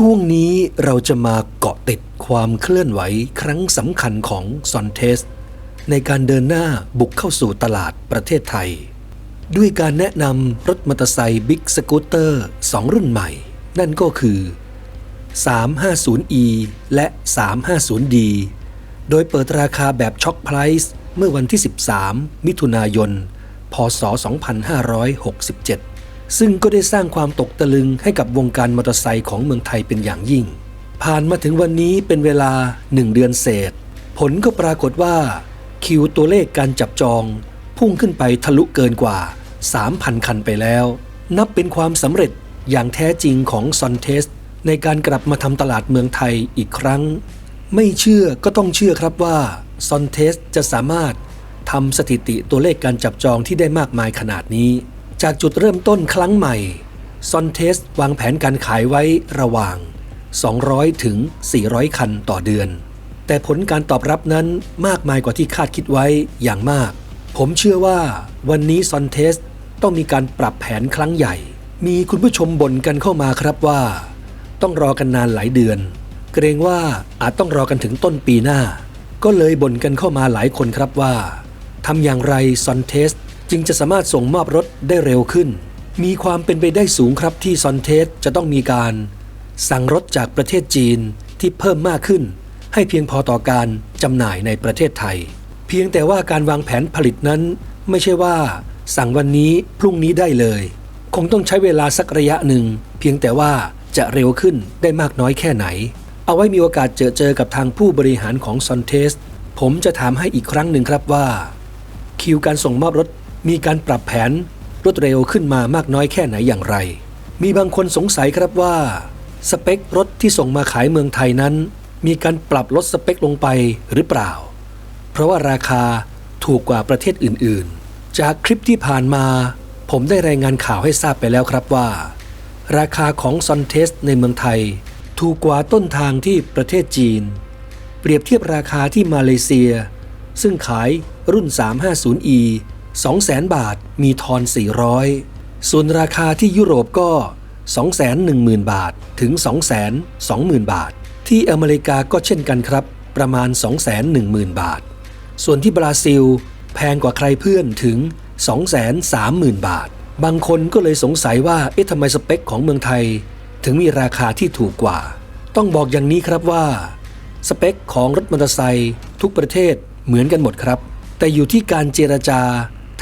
ช่วงนี้เราจะมาเกาะติดความเคลื่อนไหวครั้งสำคัญของซอนเทส ในการเดินหน้าบุกเข้าสู่ตลาดประเทศไทย ด้วยการแนะนำรถมอเตอร์ไซค์บิ๊กสกูตเตอร์2รุ่นใหม่ นั่นก็คือ 350e และ 350d โดยเปิดราคาแบบช็อคไพรส์เมื่อวันที่ 13 มิถุนายน พศ 2567 ซึ่งก็ได้สร้างความตกตะลึงให้กับวงการมอเตอร์ไซค์ของเมืองไทยเป็นอย่างยิ่ง ผ่านมาถึงวันนี้เป็นเวลา1เดือนเศษ ผลก็ปรากฏว่า คิวตัวเลขการจับจอง พุ่งขึ้นไปทะลุเกินกว่า 3,000 คันไปแล้ว นับเป็นความสำเร็จอย่างแท้จริงของซอนเทสในการกลับมาทำตลาดเมืองไทยอีกครั้ง ไม่เชื่อก็ต้องเชื่อครับว่าซอนเทสจะสามารถทำสถิติตัวเลขการจับจองที่ได้มากมายขนาดนี้ จากจุดเริ่มต้นครั้งใหม่ ซอนเทสวางแผนการขายไว้ระหว่าง 200 ถึง 400 คันต่อเดือน แต่ผลการตอบรับนั้นมากมายกว่าที่คาดคิดไว้อย่างมาก ผมเชื่อว่าวันนี้ซอนเทสต้องมีการปรับแผนครั้งใหญ่ มีคุณผู้ชมบ่นกันเข้ามาครับว่า ต้องรอกันนานหลายเดือน เกรงว่าอาจต้องรอกันถึงต้นปีหน้า ก็เลยบ่นกันเข้ามาหลายคนครับว่าทำอย่างไรซอนเทส จึงจะสามารถส่งมอบรถได้เร็วขึ้น มีความเป็นไปได้สูงครับที่ซอนเทสจะต้องมีการ สั่งรถจากประเทศจีนที่เพิ่มมากขึ้น ให้เพียงพอต่อการจำหน่ายในประเทศไทย เพียงแต่ว่าการวางแผนผลิตนั้น ไม่ใช่ว่า สั่งวันนี้พรุ่งนี้ได้เลย คงต้องใช้เวลาสักระยะหนึ่ง เพียงแต่ว่าจะเร็วขึ้นได้มากน้อยแค่ไหน เอาไว้มีโอกาสเจอเจอกับทางผู้บริหารของซอนเทสผมจะถามให้อีกครั้งหนึ่งครับว่า คิวการส่งมอบรถ มีการปรับแผนรวดเร็วขึ้นมามากน้อยแค่ไหนอย่างไร มีบางคนสงสัยครับว่า สเปครถที่ส่งมาขายเมืองไทยนั้น มีการปรับลดสเปคลงไปหรือเปล่า เพราะว่าราคาถูกกว่าประเทศอื่นๆ จากคลิปที่ผ่านมา ผมได้รายงานข่าวให้ทราบไปแล้วครับว่า ราคาของซอนเทสในเมืองไทย ถูกกว่าต้นทางที่ประเทศจีน เปรียบเทียบราคาที่มาเลเซีย ซึ่งขายรุ่น 350e 200,000 บาทมีทอน 400 ส่วนราคาที่ยุโรปก็ 210,000 บาทถึง 220,000 บาท ที่อเมริกาก็เช่นกันครับ ประมาณ 210,000 บาท ส่วนที่บราซิล แพงกว่าใครเพื่อนถึง 230,000 บาท บางคนก็เลยสงสัยว่าเอ๊ะทำไมสเปคของเมืองไทย ถึงมีราคาที่ถูกกว่า ต้องบอกอย่างนี้ครับว่า สเปคของรถมอเตอร์ไซค์ทุกประเทศเหมือนกันหมดครับ แต่อยู่ที่การเจรจา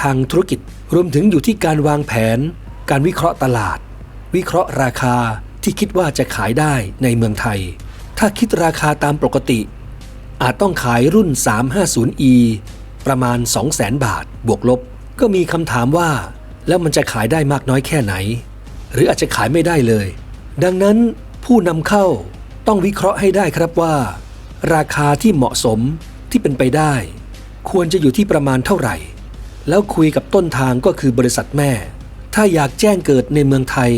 ทางธุรกิจ รวมถึงอยู่ที่การวางแผน การวิเคราะห์ตลาด วิเคราะห์ราคาที่คิดว่าจะขายได้ในเมืองไทย ถ้าคิดราคาตามปกติ อาจต้องขายรุ่น 350e ประมาณ 200,000 บาท บวกลบ ก็มีคำถามว่า แล้วมันจะขายได้มากน้อยแค่ไหน หรืออาจจะขายไม่ได้เลย ดังนั้นผู้นำเข้าต้องวิเคราะห์ให้ได้ครับว่า ราคาที่เหมาะสมที่เป็นไปได้ ควรจะอยู่ที่ประมาณเท่าไหร่ แล้วคุยกับต้นทางก็คือบริษัทแม่ ถ้าอยากแจ้งเกิดในเมืองไทย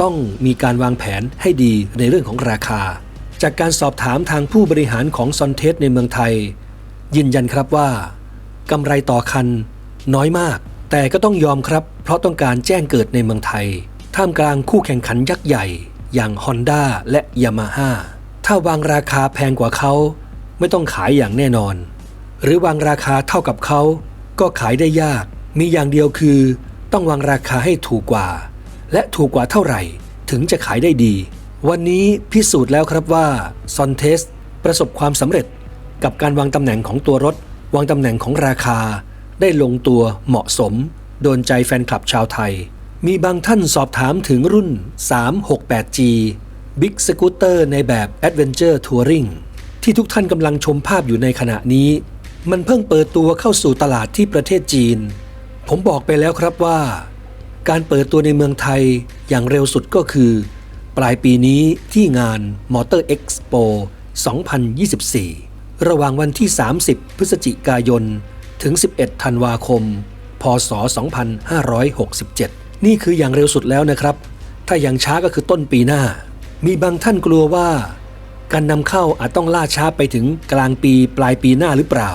ต้องมีการวางแผนให้ดีในเรื่องของราคา จากการสอบถามทางผู้บริหารของซอนเทสในเมืองไทย ยืนยันครับว่ากำไรต่อคัน น้อยมาก แต่ก็ต้องยอมครับ เพราะต้องการแจ้งเกิดในเมืองไทย ท่ามกลางคู่แข่งขันยักษ์ใหญ่ อย่าง Honda และ Yamaha ถ้าวางราคาแพงกว่าเขา ไม่ต้องขายอย่างแน่นอน หรือวางราคาเท่ากับเขา ก็ขายได้ยาก มีอย่างเดียวคือต้องวางราคาให้ถูกกว่า และถูกกว่าเท่าไหร่ถึงจะขายได้ดี วันนี้พิสูจน์แล้วครับว่าซอนเทสประสบความสำเร็จกับการวางตำแหน่งของตัวรถ วางตำแหน่งของราคา ได้ลงตัวเหมาะสม โดนใจแฟนคลับชาวไทย มีบางท่านสอบถามถึงรุ่น 368G Big Scooter ในแบบ Adventure Touring ที่ทุกท่านกำลังชมภาพอยู่ในขณะนี้ มันเพิ่งเปิดตัวเข้าสู่ตลาดที่ประเทศจีน ผมบอกไปแล้วครับว่า การเปิดตัวในเมืองไทยอย่างเร็วสุดก็คือ ปลายปีนี้ที่งาน Motor Expo 2024 ระหว่างวันที่ 30 พฤศจิกายน ถึง 11 ธันวาคม พศ 2567 นี่คืออย่างเร็วสุดแล้วนะครับ ถ้าอย่างช้าก็คือต้นปีหน้า มีบางท่านกลัวว่าการนำเข้าอาจต้องล่าช้าไปถึงกลางปีปลายปีหน้าหรือเปล่า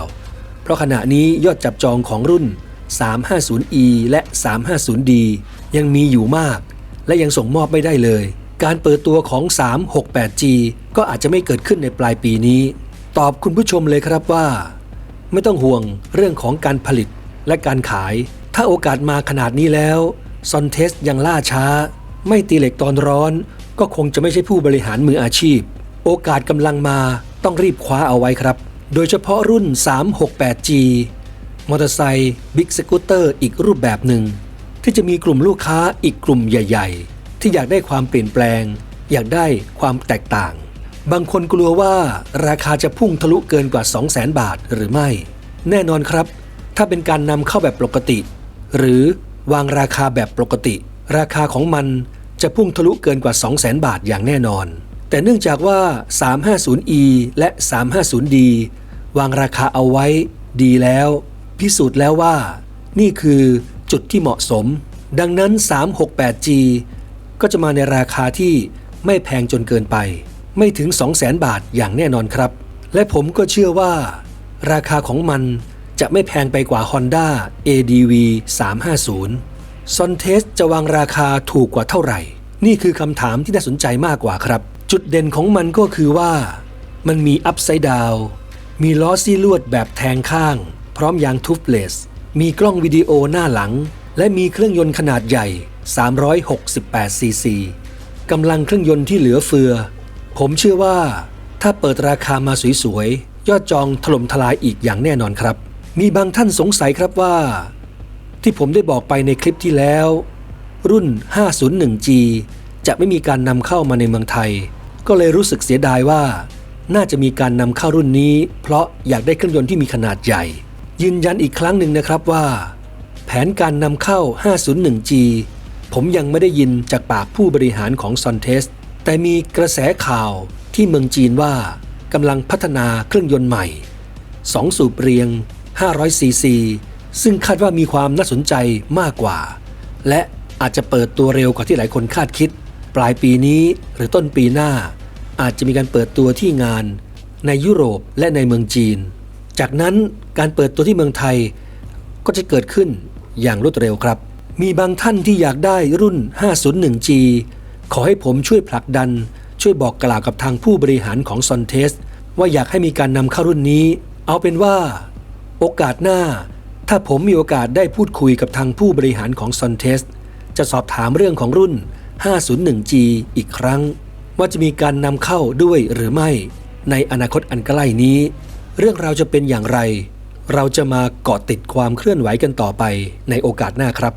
เพราะขณะนี้ยอดจับจองของรุ่น 350e และ 350d ยังมีอยู่มาก และยังส่งมอบไม่ได้เลย การเปิดตัวของ 368G ก็อาจจะไม่เกิดขึ้นในปลายปีนี้ ตอบคุณผู้ชมเลยครับว่า ไม่ต้องห่วงเรื่องของการผลิตและการขาย ถ้าโอกาสมาขนาดนี้แล้วซอนเทสยังล่าช้า ไม่ตีเหล็กตอนร้อน ก็คงจะไม่ใช่ผู้บริหารมืออาชีพ โอกาสกำลังมาต้องรีบคว้าเอาไว้ครับ โดยเฉพาะรุ่น 368G มอเตอร์ไซค์บิ๊กสกูตเตอร์อีกรูปแบบหนึ่ง ที่จะมีกลุ่มลูกค้าอีกกลุ่มใหญ่ ๆ ที่อยากได้ความเปลี่ยนแปลง อยากได้ความแตกต่าง บางคนกลัวว่าราคาจะพุ่งทะลุเกินกว่า 200,000 บาทหรือไม่ แน่นอนครับ ถ้าเป็นการนำเข้าแบบปกติ หรือวางราคาแบบปกติ ราคาของมันจะพุ่งทะลุเกินกว่า 200,000 บาทอย่างแน่นอน แต่เนื่องจากว่า 350e และ 350d วางราคาเอาไว้ดีแล้ว พิสูจน์แล้วว่า นี่คือจุดที่เหมาะสม ดังนั้น 368G ก็จะมาในราคาที่ไม่แพงจนเกินไป ไม่ถึง 200,000 บาทอย่างแน่นอนครับ และผมก็เชื่อว่า ราคาของมันจะไม่แพงไปกว่า Honda ADV 350 s o n t e s จะวางราคาถูกกว่าเท่าไหร่ นี่คือคำถามที่น่าสนใจมากกว่าครับ จุดเด่นของมันก็คือว่า มันมี Upside Down มีล้อซี่ลวดแบบแทงข้าง พร้อมยางทูฟเลส มีกล้องวิดีโอหน้าหลัง และมีเครื่องยนต์ขนาดใหญ่ 368 ซีซีกำลังเครื่องยนต์ที่เหลือเฟือ ผมเชื่อว่า ถ้าเปิดราคามาสวยๆ ยอดจองถล่มทลายอีกอย่างแน่นอนครับ มีบางท่านสงสัยครับว่า ที่ผมได้บอกไปในคลิปที่แล้ว รุ่น 501G จะไม่มีการนำเข้ามาในเมืองไทย ก็เลยรู้สึกเสียดายว่า น่าจะมีการนำเข้ารุ่นนี้ เพราะอยากได้เครื่องยนต์ที่มีขนาดใหญ่ ยืนยันอีกครั้งหนึ่งนะครับว่า แผนการนำเข้า 501G ผมยังไม่ได้ยินจากปากผู้บริหารของ s o n t e s แต่มีกระแสข่าวที่เมืองจีนว่ากำลังพัฒนาเครื่องยนต์ใหม่ 2 สูบเรียง 500 ซีซี ซึ่งคาดว่ามีความน่าสนใจมากกว่า และอาจจะเปิดตัวเร็วกว่าที่หลายคนคาดคิด ปลายปีนี้หรือต้นปีหน้า อาจจะมีการเปิดตัวที่งานในยุโรปและในเมืองจีน จากนั้นการเปิดตัวที่เมืองไทยก็จะเกิดขึ้นอย่างรวดเร็วครับ มีบางท่านที่อยากได้รุ่น 501G ขอให้ผมช่วยผลักดัน ช่วยบอกกล่าวกับทางผู้บริหารของ s o n t e s ว่าอยากให้มีการนำเข้ารุ่นนี้ เอาเป็นว่า โอกาสหน้า ถ้าผมมีโอกาสได้พูดคุยกับทางผู้บริหารของ s o n t e s จะสอบถามเรื่องของรุ่น 501G อีกครั้ง ว่าจะมีการนำเข้าด้วยหรือไม่ ในอนาคตอันใกล้นี้ เรื่องราวจะเป็นอย่างไร เราจะมาเกาะติดความเคลื่อนไหวกันต่อไปในโอกาสหน้าครับ